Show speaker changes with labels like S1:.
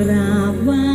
S1: กราบไหว้